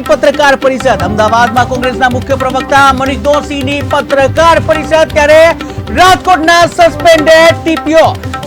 પત્રકાર પરિષદ. અમદાવાદમાં રાજકોટના સસ્પેન્ડેડ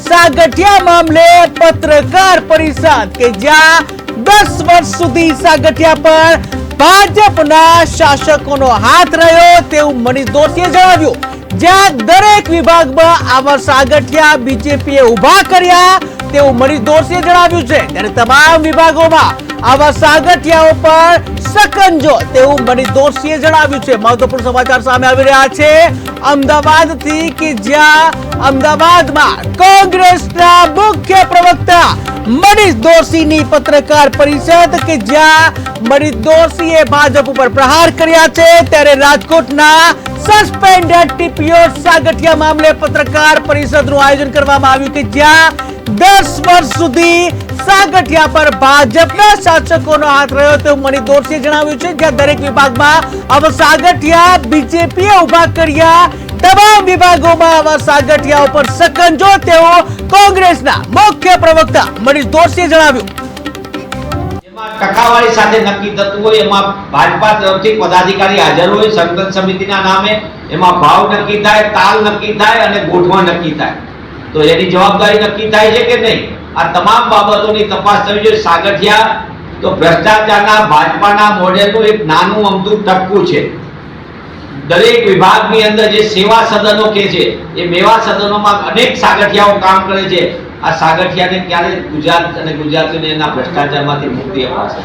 સાગઠિયા મામલે પત્રકાર પરિષદ કે જ્યાં દસ વર્ષ સુધી સાગઠિયા પર ભાજપના શાસકોનો હાથ રહ્યો તેવું મનીષ દોશીએ જણાવ્યું. જ્યાં દરેક વિભાગમાં આવા સાગઠિયા બીજેપીએ ઊભા કર્યા તેવું મનીષ દોશીએ જણાવ્યું છે. ત્યારે તમામ વિભાગોમાં આવા સાગઠિયાઓ પર સકંજો તેવું મનીષ દોશીએ જણાવ્યું છે. મહત્વપૂર્ણ સમાચાર સામે આવી રહ્યા છે. અમદાવાદથી કે જ્યાં અમદાવાદમાં કોંગ્રેસના મુખ્ય પ્રવક્તા મનીષ દોશીની પત્રકાર પરિષદ કે જ્યાં મનીષ દોશીએ ભાજપ ઉપર પ્રહાર કર્યા છે, ત્યારે રાજકોટના સસ્પેન્ડેડ ટીપીઓ સાગઠિયા મામલે પત્રકાર પરિષદનું આયોજન કરવામાં આવ્યું કે જ્યાં દસ વર્ષ સુધી સાગઠિયા પર ભાજપના શાસકોનો હાથ રહ્યો તેવું મનીષ દોશીએ જણાવ્યું છે, જ્યાં દરેક વિભાગમાં હવે સાગઠિયા, બીજેપીએ ઊભા કર્યા તમામ વિભાગોમાં આવા સાગઠિયા ઉપર સકંજો તેઓ કોંગ્રેસના મુખ્ય પ્રવક્તા મનીષ દોશીએ જણાવ્યું. ટકાવારી સાથે નક્કી થતું હોય, એમાં ભાજપા તરફથી પદાધિકારી હાજર હોય સંકલન સમિતિના નામે, એમાં ભાવ નક્કી થાય, તાલ નક્કી થાય અને ગોઠવણ નક્કી થાય. તો એની જવાબદારી નક્કી થાય છે કે નહીં? આ તમામ બાબતોની તપાસ થવી જોઈએ. સાગઠિયા, તો ભ્રષ્ટાચારના ભાજપાના મોડેલનું એક નાનું અમથું ટપકું છે. દરેક વિભાગની અંદર જે સેવા સદનો કે છે, એ મેવા સદનોમાં અનેક સાગઠિયાઓ કામ કરે છે. આ સાગઠિયાને ક્યારે ગુજરાત અને ગુજરાતીને એના ભ્રષ્ટાચારમાંથી મુક્તિ અપાશે?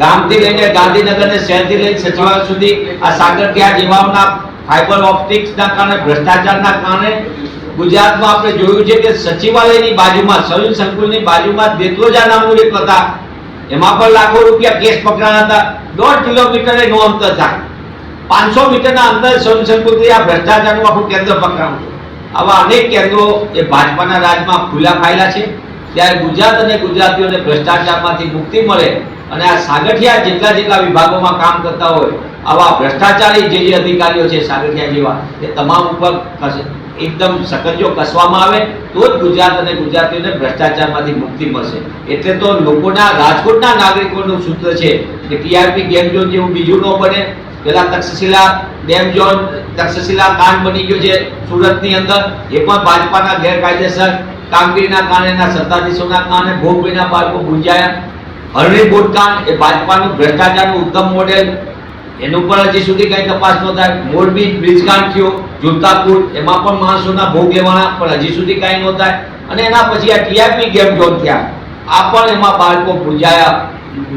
ગામથી લઈને ગાંધીનગર ને શહેરથી લઈને સચિવાલય સુધી આ સાગઠિયા જેવાઓના ફાઇબર ઓપ્ટિક્સના કારણે, ભ્રષ્ટાચારના કારણે ગુજરાતમાં આપણે જોયું છે કે સચિવાલયની બાજુમાં સયુન સંકુલની બાજુમાં દેત્રોજા નામનું એક હતા. એમાં પણ લાખો રૂપિયા કેસ પકડાયા હતા. દોઢ કિલોમીટરે નો અંતર થાય. પાંચસો મીટરના અંતર સયુન સંકુલથી આ ભ્રષ્ટાચારનું આખું કેન્દ્ર પકડાવું આવા અનેક કેન્દ્રો એ ભાજપાના રાજમાં ખુલ્લા ફાયલા છે. ત્યારે ગુજરાત અને ગુજરાતીઓને ભ્રષ્ટાચારમાંથી મુક્તિ મળે અને આ સાગઠિયા જેટલા જેટલા વિભાગોમાં કામ કરતા હોય, આવા ભ્રષ્ટાચારી જે જે અધિકારીઓ છે સાગઠિયા જેવા, એ તમામ ઉપર એકદમ સકંજો કસવામાં આવે, તો જ ગુજરાત અને ગુજરાતીઓને ભ્રષ્ટાચારમાંથી મુક્તિ મળશે. એટલે તો લોકોના, રાજકોટના નાગરિકોનું સૂત્ર છે કે ટીઆરપી ગેમ ઝોન જેવું બીજું ન બને. પેલા તક્ષશિલા ડેમ ઝોન તક્ષશિલા કાંડ બની ગયો છે સુરતની અંદર. એ પણ ભાજપાના ગેરકાયદેસર કામગીરીના કારણે એના સત્તાધીશોના કારણે ભોગવીના બાળકો ગુંજાયા. હરણી બોટકાંડ એ ભાજપાનું ભ્રષ્ટાચારનું ઉત્તમ મોડેલ. એનું પણ હજી સુધી કઈ તપાસ ન થાય મોરબી બ્રિજકાંડ થયો, જુલતાપુર, એમાં પણ માણસોના ભોગ લેવાના, પણ હજી સુધી કઈ ન થાય અને એના પછી આ ટીઆરપી ગેમ ઝોન થયા. આ પણ એમાં બાળકો ગુંજાયા,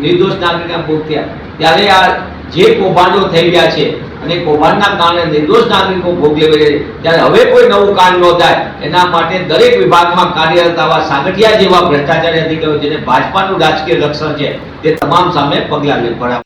નિર્દોષ નાગરિકના ભોગ થયા. ત્યારે આ જે કૌભાંડો થઈ ગયા છે અને કૌભાંડના કારણે નિર્દોષ નાગરિકો ભોગ લેવે છે. ત્યારે હવે કોઈ નવું કાંડ ન થાય, એના માટે દરેક વિભાગમાં કાર્યરત આવા સાગઠિયા જેવા ભ્રષ્ટાચારી અધિકારીઓ જેને ભાજપાનું રાજકીય રક્ષણ છે, તે તમામ સામે પગલાં લેવા